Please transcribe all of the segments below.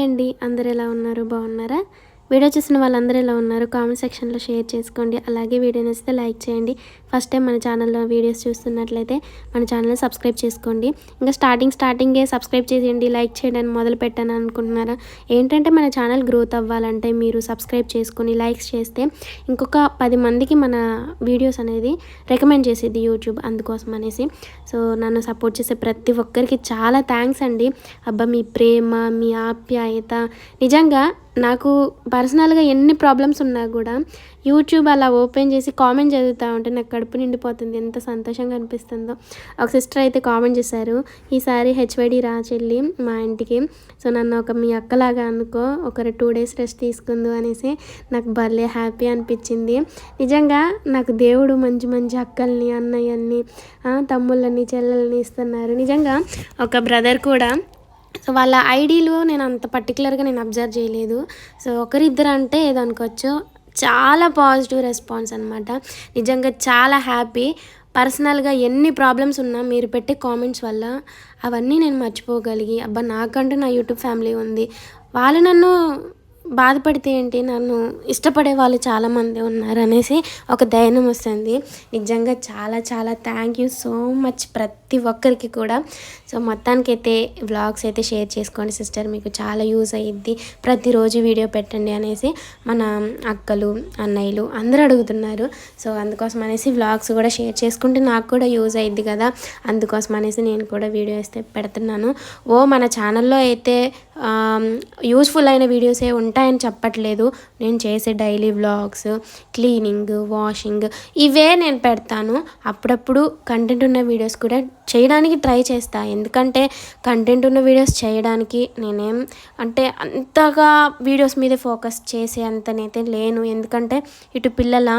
అండి. అందరు ఎలా ఉన్నారు? బాగున్నారా? వీడియో చూసిన వాళ్ళందరూ ఎలా ఉన్నారు? కామెంట్ సెక్షన్లో షేర్ చేసుకోండి. అలాగే వీడియో నచ్చితే లైక్ చేయండి. ఫస్ట్ టైం మన ఛానల్లో వీడియోస్ చూస్తున్నట్లయితే మన ఛానల్ని సబ్స్క్రైబ్ చేసుకోండి. ఇంకా స్టార్టింగ్ స్టార్టింగే సబ్స్క్రైబ్ చేయండి లైక్ చేయడానికి మొదలు పెట్టాను అనుకుంటున్నారా? ఏంటంటే మన ఛానల్ గ్రోత్ అవ్వాలంటే మీరు సబ్స్క్రైబ్ చేసుకొని లైక్స్ చేస్తే ఇంకొక పది మందికి మన వీడియోస్ అనేది రికమెండ్ చేసేది యూట్యూబ్ అందుకోసం అనేసి. సో నన్ను సపోర్ట్ చేసే ప్రతి ఒక్కరికి చాలా థ్యాంక్స్ అండి. అబ్బా మీ ప్రేమ మీ ఆప్యాయత. నిజంగా నాకు పర్సనల్గా ఎన్ని ప్రాబ్లమ్స్ ఉన్నా కూడా యూట్యూబ్ అలా ఓపెన్ చేసి కామెంట్ చదువుతూ ఉంటే నాకు కడుపు నిండిపోతుంది. ఎంత సంతోషంగా అనిపిస్తుందో. ఒక సిస్టర్ అయితే కామెంట్ చేశారు ఈసారి హెచ్వైడి రా చెల్లి మా ఇంటికి. సో నన్ను ఒక మీ అక్కలాగా అనుకో ఒక టూ డేస్ రెస్ట్ తీసుకుందు అనేసి నాకు భలే హ్యాపీ అనిపించింది. నిజంగా నాకు దేవుడు మంచి మంచి అక్కల్ని అన్నయ్యల్ని తమ్ముళ్ళని చెల్లెల్ని ఇస్తున్నారు. నిజంగా ఒక బ్రదర్ కూడా సో వాళ్ళ ఐడీలు నేను అంత పర్టికులర్గా నేను అబ్జర్వ్ చేయలేదు. సో ఒకరిద్దరు అంటే ఏదో అనుకోవచ్చు చాలా పాజిటివ్ రెస్పాన్స్ అనమాట నిజంగా చాలా హ్యాపీ పర్సనల్గా ఎన్ని ప్రాబ్లమ్స్ ఉన్నా మీరు పెట్టే కామెంట్స్ వల్ల అవన్నీ నేను మర్చిపోగలిగి అబ్బా నాకంటూ నా యూట్యూబ్ ఫ్యామిలీ ఉంది. వాళ్ళు నన్ను బాధపడితే ఏంటి? నన్ను ఇష్టపడే వాళ్ళు చాలామంది ఉన్నారు అనేసి ఒక ధైర్యం వస్తుంది. నిజంగా చాలా చాలా థ్యాంక్ యూ సో మచ్ ప్రతి ఒక్కరికి కూడా. సో మొత్తానికైతే వ్లాగ్స్ అయితే షేర్ చేసుకోండి సిస్టర్ మీకు చాలా యూజ్ అయ్యిద్ది ప్రతిరోజు వీడియో పెట్టండి అనేసి మన అక్కలు అన్నయ్యలు అందరూ అడుగుతున్నారు. సో అందుకోసం అనేసి వ్లాగ్స్ కూడా షేర్ చేసుకుంటే నాకు కూడా యూజ్ అయ్యిద్ది కదా. అందుకోసం అనేసి నేను కూడా వీడియో అయితే పెడుతున్నాను. ఓ మన ఛానల్లో అయితే యూస్ఫుల్ అయిన వీడియోసే ఉంటాయని చెప్పట్లేదు. నేను చేసే డైలీ వ్లాగ్స్ క్లీనింగ్ వాషింగ్ ఇవే నేను పెడతాను. అప్పుడప్పుడు కంటెంట్ ఉన్న వీడియోస్ కూడా చేయడానికి ట్రై చేస్తా. ఎందుకంటే కంటెంట్ ఉన్న వీడియోస్ చేయడానికి నేనేం అంటే అంతగా వీడియోస్ మీద ఫోకస్ చేసే అంతనైతే లేను. ఎందుకంటే ఇటు పిల్లల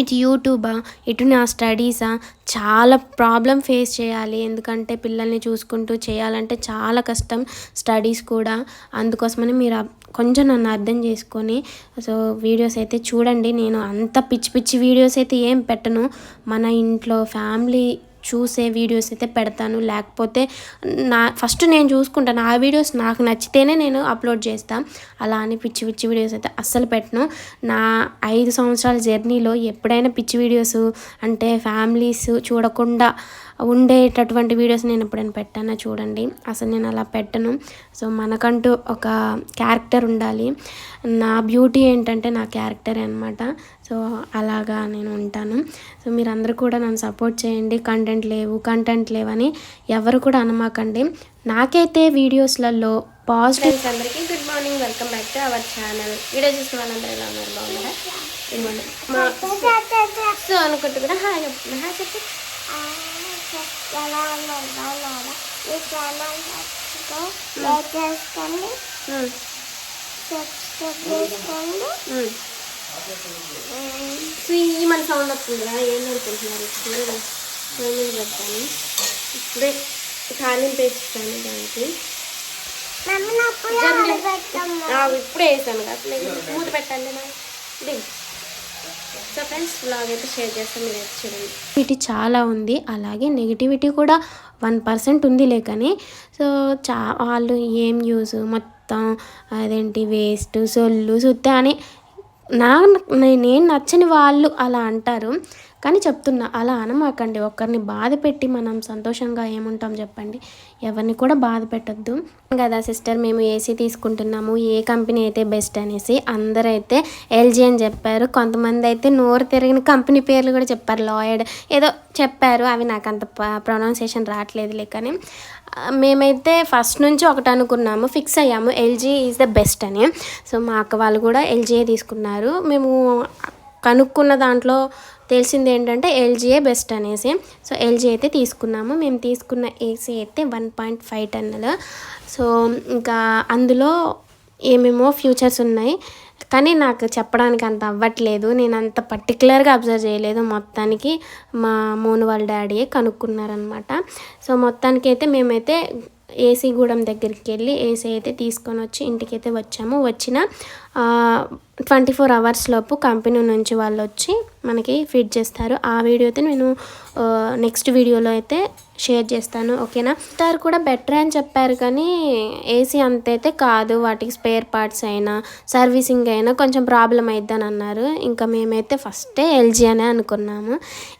ఇటు యూట్యూబా ఇటు నా స్టడీసా? చాలా ప్రాబ్లం ఫేస్ చేయాలి. ఎందుకంటే పిల్లల్ని చూసుకుంటూ చేయాలంటే చాలా కష్టం స్టడీస్ కూడా. అందుకోసమని మీరు కొంచెం నన్ను అర్థం చేసుకొని సో వీడియోస్ అయితే చూడండి. నేను అంత పిచ్చి పిచ్చి వీడియోస్ అయితే ఏం పెట్టను. మన ఇంట్లో ఫ్యామిలీ చూసే వీడియోస్ అయితే పెడతాను. లేకపోతే నా ఫస్ట్ నేను చూసుకుంటాను. ఆ వీడియోస్ నాకు నచ్చితేనే నేను అప్లోడ్ చేస్తాను అలా అని పిచ్చి పిచ్చి వీడియోస్ అయితే అస్సలు పెట్టను. నా ఐదు సంవత్సరాల జర్నీలో ఎప్పుడైనా పిచ్చి వీడియోస్ అంటే ఫ్యామిలీస్ చూడకుండా ఉండేటటువంటి వీడియోస్ నేను ఎప్పుడైనా పెట్టానా చూడండి. అసలు నేను అలా పెట్టను. సో మనకంటూ ఒక క్యారెక్టర్ ఉండాలి. నా బ్యూటీ ఏంటంటే నా క్యారెక్టరే అనమాట సో అలాగా నేను ఉంటాను. సో మీరందరూ కూడా నన్ను సపోర్ట్ చేయండి. కంటెంట్ లేవు కంటెంట్ లేవని ఎవరు కూడా అనమాకండి. నాకైతే వీడియోస్లలో పాజిటివ్ అందరికీ good morning welcome back to our channel video చూసిన వాళ్ళందరూ ఎలా ఉన్నారు? బాగున్నారా? మా సో అనుకుంటూ కూడా హాయ్ చెప్తున్నా హాయ్ చెప్పు ఎలా ఉన్నారు బాగున్నారా ఈ ఛానల్ లైక్ చేసుకోండి సబ్స్క్రైబ్ చేసుకోండి. సో ఈ మన సౌండ్ వస్తుందిరా ఏం అనుకుంటున్నారు మీద పెడతాను ఇప్పుడే తాలింపు వేస్తాను దానికి ఇప్పుడే వేసాను కదా. మూత పెట్టండి నా దిగు. సో ఫ్రెండ్స్ బ్లాగ్ అయితే షేర్ చేస్తే మీరు అయితే చూడండి. నెగిటివిటీ చాలా ఉంది. అలాగే నెగిటివిటీ కూడా వన్ పర్సెంట్ ఉంది లేకని. సో చా వాళ్ళు ఏం యూజ్ మొత్తం అదేంటి వేస్ట్ సొల్లు సుత్తే అని నా నేను నచ్చని వాళ్ళు అలా అంటారు. కానీ చెప్తున్నా అలా అనమాకండి. ఒకరిని బాధ పెట్టి మనం సంతోషంగా ఏముంటాం చెప్పండి. ఎవరిని కూడా బాధ పెట్టద్దు. కదా సిస్టర్ మేము ఏసీ తీసుకుంటున్నాము ఏ కంపెనీ అయితే బెస్ట్ అనేసి అందరూ అయితే ఎల్జీ అని చెప్పారు. కొంతమంది అయితే నోరు తిరిగిన కంపెనీ పేర్లు కూడా చెప్పారు. లాయడ్ ఏదో చెప్పారు. అవి నాకు అంత ప్రొనౌన్సియేషన్ రావట్లేదులే కానీ మేమైతే ఫస్ట్ నుంచి ఒకటి అనుకున్నాము ఫిక్స్ అయ్యాము. ఎల్జీ ఈజ్ ద బెస్ట్ అని. సో మా అక్క వాళ్ళు కూడా ఎల్జీఏ తీసుకున్నారు. మేము కనుక్కున్న దాంట్లో తెలిసింది ఏంటంటే ఎల్జీఏ బెస్ట్ అనేసి. సో ఎల్జీ అయితే తీసుకున్నాము. మేము తీసుకున్న ఏసీ అయితే వన్ పాయింట్ ఫైవ్ టన్నులు. సో ఇంకా అందులో ఏమేమో ఫ్యూచర్స్ ఉన్నాయి. కానీ నాకు చెప్పడానికి అంత అవ్వట్లేదు. నేను అంత పర్టికులర్గా అబ్జర్వ్ చేయలేదు. మొత్తానికి మా మోను వాళ్ళ డాడీయే కనుక్కున్నారనమాట. సో మొత్తానికి అయితే మేమైతే ఏసీ గూడెం దగ్గరికి వెళ్ళి ఏసీ అయితే తీసుకొని వచ్చి ఇంటికైతే వచ్చాము. వచ్చిన ట్వంటీ ఫోర్ అవర్స్ లోపు కంపెనీ నుంచి వాళ్ళు వచ్చి మనకి ఫిట్ చేస్తారు. ఆ వీడియో అయితే నేను నెక్స్ట్ వీడియోలో అయితే షేర్ చేస్తాను. ఓకేనా? తారు కూడా బెటర్ అని చెప్పారు కానీ ఏసీ అంతైతే కాదు. వాటికి స్పేర్ పార్ట్స్ అయినా సర్వీసింగ్ అయినా కొంచెం ప్రాబ్లం అయిద్దని అన్నారు. ఇంకా మేమైతే ఫస్టే ఎల్జీ అనే అనుకున్నాము.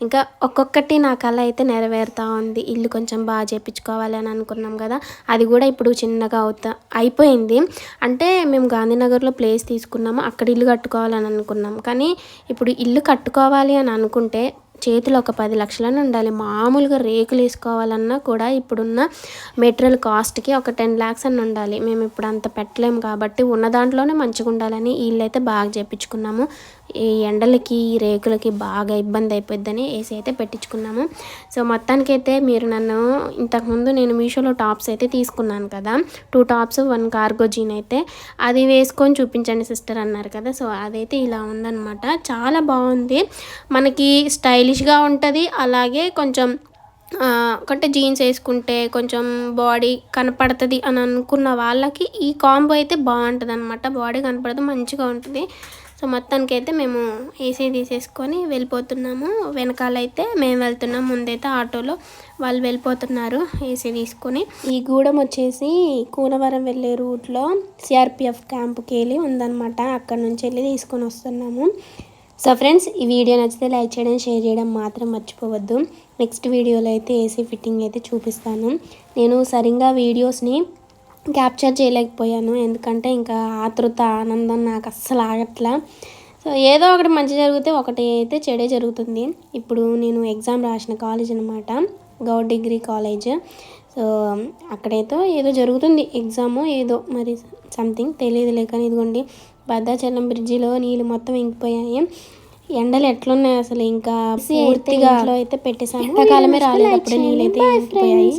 ఇంకా ఒక్కొక్కటి నా కళ అయితే నెరవేరుతూ ఉంది. ఇల్లు కొంచెం బాగా చేపించుకోవాలి అని అనుకున్నాం కదా. అది కూడా ఇప్పుడు చిన్నగా అవుతా అయిపోయింది. అంటే మేము గాంధీనగర్లో ప్లేస్ తీసుకున్నాము. అక్కడ ఇల్లు కట్టుకోవాలని అనుకున్నాం. కానీ ఇప్పుడు ఇల్లు కట్టుకోవాలి అని అనుకుంటే చేతిలో ఒక పది లక్షలని ఉండాలి. మామూలుగా రేకులు వేసుకోవాలన్నా కూడా ఇప్పుడున్న మెటీరియల్ కాస్ట్కి ఒక టెన్ ల్యాక్స్ అని ఉండాలి. మేము ఇప్పుడు అంత పెట్టలేము కాబట్టి ఉన్న దాంట్లోనే మంచిగా ఉండాలని వీళ్ళైతే బాగా చేపించుకున్నాము. ఈ ఎండలకి ఈ రేకులకి బాగా ఇబ్బంది అయిపోద్దని ఏసీ అయితే పెట్టించుకున్నాము. సో మొత్తానికైతే మీరు నన్ను ఇంతకుముందు నేను మీషోలో టాప్స్ అయితే తీసుకున్నాను కదా. Two tops one cargo jean అయితే. అది వేసుకొని చూపించండి సిస్టర్ అన్నారు కదా. సో అదైతే ఇలా ఉందనమాట చాలా బాగుంది. మనకి స్టైలిష్గా ఉంటుంది. అలాగే కొంచెం ఆ, అంటే జీన్స్ వేసుకుంటే కొంచెం బాడీ కనపడుతుంది అని అనుకున్న వాళ్ళకి ఈ కాంబో అయితే బాగుంటుంది అనమాట బాడీ కనపడదు మంచిగా ఉంటుంది. సో మొత్తానికి అయితే మేము ఏసీ తీసేసుకొని వెళ్ళిపోతున్నాము. వెనకాలైతే మేము వెళ్తున్నాం. ముందైతే ఆటోలో వాళ్ళు వెళ్ళిపోతున్నారు ఏసీ తీసుకొని. ఈ గూడెం వచ్చేసి కూనవరం వెళ్ళే రూట్లో సిఆర్పిఎఫ్ క్యాంప్కి వెళ్ళి ఉందన్నమాట. అక్కడ నుంచి వెళ్ళి తీసుకొని వస్తున్నాము. సో ఫ్రెండ్స్ ఈ వీడియో నచ్చితే లైక్ చేయడం షేర్ చేయడం మాత్రం మర్చిపోవద్దు. నెక్స్ట్ వీడియోలో అయితే ఏసీ ఫిట్టింగ్ అయితే చూపిస్తాను. నేను సరిగ్గా వీడియోస్ని క్యాప్చర్ చేయలేకపోయాను. ఎందుకంటే ఇంకా ఆతృత ఆనందం నాకు అస్సలు ఆగట్లా. సో ఏదో ఒకటి మంచి జరిగితే ఒకటి అయితే చెడే జరుగుతుంది. ఇప్పుడు నేను ఎగ్జామ్ రాసిన కాలేజ్ అనమాట గౌడ్ డిగ్రీ కాలేజ్. సో అక్కడైతే ఏదో జరుగుతుంది. ఎగ్జామ్ ఏదో మరి సంథింగ్ తెలియదులే కానీ ఇదిగోండి. భద్రాచలం బ్రిడ్జిలో నీళ్ళు మొత్తం ఇంకిపోయాయి. ఎండలు ఎట్లున్నాయి అసలు? ఇంకా పూర్తిగా అయితే పెట్టేసాము ఎండాకాలమే రాలేదు. అప్పుడే నీళ్ళు అయితే ఇంకిపోయాయి.